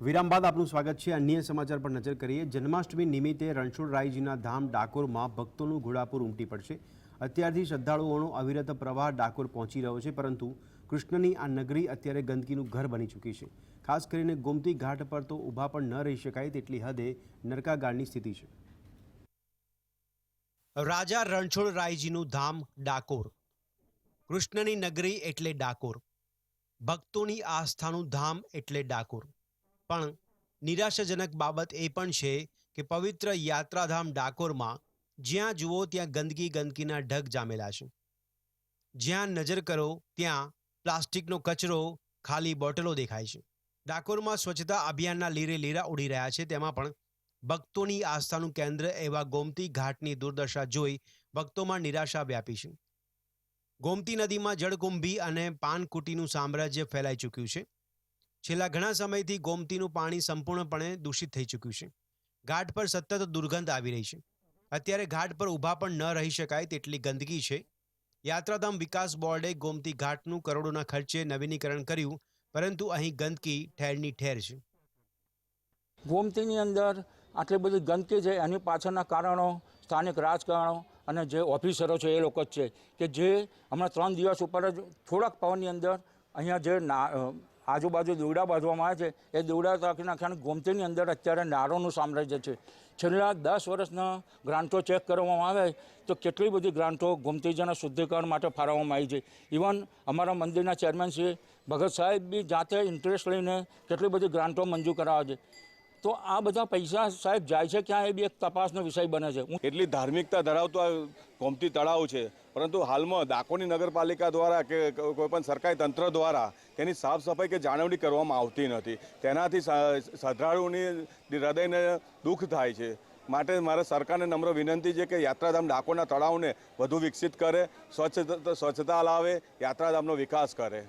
વિરામ બાદ આપનું સ્વાગત છે. અન્ય સમાચાર પર નજર કરીએ. જન્માષ્ટમી નિમિત્તે રણછોડરાયજીના ધામ ડાકોરમાં ભક્તોનું ઘોડાપુર ઉમટી પડશે. અત્યારથી શ્રદ્ધાળુઓનો અવિરત પ્રવાહ ડાકોર પહોંચી રહ્યો છે, પરંતુ કૃષ્ણની આ નગરી અત્યારે ગંદકીનું ઘર બની ચૂકી છે. ખાસ કરીને ગોમતી ઘાટ પર તો ઊભા પણ ન રહી શકાય તેટલી હદે નરકાગાળની સ્થિતિ છે. રાજા રણછોડરાયજીનું ધામ ડાકોર. કૃષ્ણની નગરી એટલે ડાકોર. ભક્તોની આસ્થાનું ધામ એટલે ડાકોર. પણ નિરાશાજનક બાબત એ પણ છે કે પવિત્ર યાત્રાધામ ડાકોરમાં જ્યાં જુઓ ત્યાં ગંદકી ગંદકીના ઢગ જામેલા છે. જ્યાં નજર કરો ત્યાં પ્લાસ્ટિકનો કચરો, ખાલી બોટલો દેખાય છે. ડાકોરમાં સ્વચ્છતા અભિયાનના લીરે લીરા ઉડી રહ્યા છે, તેમાં પણ ભક્તોની આસ્થાનું કેન્દ્ર એવા ગોમતી ઘાટની દુર્દશા જોઈ ભક્તોમાં નિરાશા વ્યાપી છે. ગોમતી નદીમાં જળકુંભી અને પાનકુટીનું સામ્રાજ્ય ફેલાઈ ચૂક્યું છે. છેલ્લા ઘણા સમયથી ગોમતીનું પાણી સંપૂર્ણપણે દૂષિત થઈ ચૂક્યું છે. ઘાટ પર સતત દુર્ગંધ આવી રહી છે. અત્યારે ઘાટ પર ઊભા પણ ન રહી શકાય તેટલી ગંદકી છે. યાત્રાધામ વિકાસ બોર્ડે ગોમતી ઘાટનું કરોડોના ખર્ચે નવીનીકરણ કર્યું, પરંતુ અહીં ગંદકી ઠેરની ઠેર છે. ગોમતીની અંદર આટલી બધી ગંદકી છે, એની પાછળના કારણો, સ્થાનિક રાજકારણો અને જે ઓફિસરો છે એ લોકો જ છે કે જે હમણાં ત્રણ દિવસ ઉપર જ થોડાક પવનની અંદર અહીંયા જે આજુબાજુ દોરડા બાંધવામાં આવે છે. એ દોરડા રાખી નાખ્યા ગોમતીની અંદર અત્યારે નારોનું સામ્રાજ્ય છે. છેલ્લા દસ વર્ષના ગ્રાન્ટો ચેક કરવામાં આવે તો કેટલી બધી ગ્રાન્ટો ગોમતીજીના શુદ્ધિકરણ માટે ફાળવવામાં આવી છે. ઇવન અમારા મંદિરના ચેરમેન શ્રી ભગત સાહેબ બી જાતે ઇન્ટરેસ્ટ લઈને કેટલી બધી ગ્રાન્ટો મંજૂર કરાવે છે. તો આ બધા પૈસા સાહેબ જાય છે ક્યાં એ બી એક તપાસનો વિષય બને છે. એટલી ધાર્મિકતા ધરાવતો આ ગોમતી તળાવ છે, પરંતુ હાલમાં ડાકોરની નગરપાલિકા દ્વારા કે કોઈ પણ સરકારી તંત્ર દ્વારા તેની સાફ સફાઈ કે જાળવણી કરવામાં આવતી નથી. તેનાથી શ્રદ્ધાળુઓની હૃદયને દુઃખ થાય છે. માટે મારે સરકારને નમ્ર વિનંતી છે કે યાત્રાધામ ડાકોરના તળાવને વધુ વિકસિત કરે સ્વચ્છતા સ્વચ્છતા લાવે, યાત્રાધામનો વિકાસ કરે.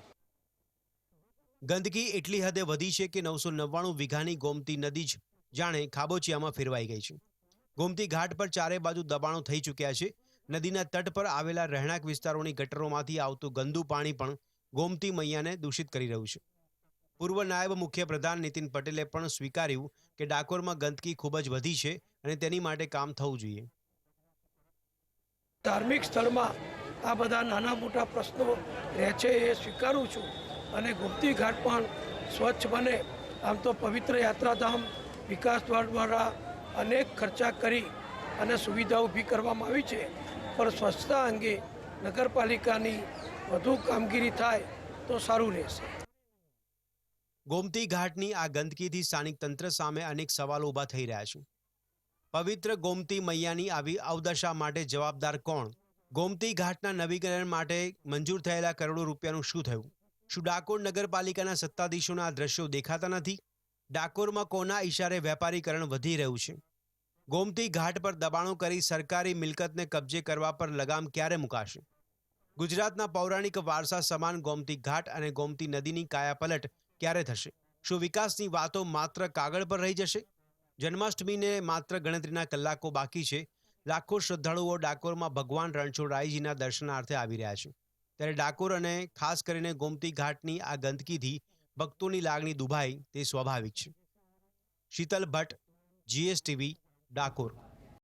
ગંદકી એટલી હદે વધી છે કે નવસો નવ્વાણું વીઘાની ગોમતી નદી જ જાણે ખાબોચિયામાં ફેરવાઈ ગઈ છે. ગોમતી ઘાટ પર ચારે બાજુ દબાણો થઈ ચૂક્યા છે. નદીના તટ પર આવેલા રહેણાંક વિસ્તારોની ગટરોમાંથી આવતું ગંદુ પાણી પણ ગોમતી મૈયાને દૂષિત કરી રહ્યું છે. પૂર્વ નાયબ મુખ્ય પ્રધાન નીતિન પટેલે પણ સ્વીકાર્યું કે ડાકોરમાં ગંદકી ખૂબ જ વધી છે અને તેની માટે કામ થવું જોઈએ. ધાર્મિક સ્થળમાં આ બધા નાના મોટા પ્રશ્નો રહે છે એ સ્વીકારું છું. અને ગુપ્તી ઘાટ પણ સ્વચ્છ બને. આમ તો પવિત્ર યાત્રાધામ વિકાસ દ્વાર દ્વારા અનેક ખર્ચા કરી અને સુવિધા ઊભી કરવામાં આવી છે. પણ સ્વચ્છતા અંગે નગરપાલિકાની વધુ કામગીરી થાય તો સારું રહેશે. ગોમતી ઘાટની આ ગંદકીથી સ્થાનિક તંત્ર સામે અનેક સવાલો ઊભા થઈ રહ્યા છે. પવિત્ર ગોમતી મૈયાની આવી અવદશા માટે જવાબદાર કોણ? ગોમતી ઘાટના નવીકરણ માટે મંજૂર થયેલા કરોડો રૂપિયાનું શું થયું? શું ડાકોર નગરપાલિકાના સત્તાધીશોના દ્રશ્યો દેખાતા નથી? ડાકોરમાં કોના ઇશારે વેપારીકરણ વધી રહ્યું છે? ગોમતી ઘાટ પર દબાણો કરી સરકારી મિલકતને કબજે કરવા પર લગામ ક્યારે મુકાશે? ગુજરાતના પૌરાણિક વારસા સમાન ગોમતી ઘાટ અને ગોમતી નદીની કાયાપલટ ક્યારે થશે? શું વિકાસની વાતો માત્ર કાગળ પર રહી જશે? જન્માષ્ટમીને માત્ર ગણતરીના કલાકો બાકી છે. લાખો શ્રદ્ધાળુઓ ડાકોરમાં ભગવાન રણછોડરાયજીના દર્શનાર્થે આવી રહ્યા છે. ત્યારે ડાકોર અને ખાસ કરીને ગોમતી ઘાટની આ ગંદકીથી ભક્તોની લાગણી દુભાઈ તે સ્વાભાવિક છે. શીતલ ભટ્ટ જીએસટીવી ડાકોર.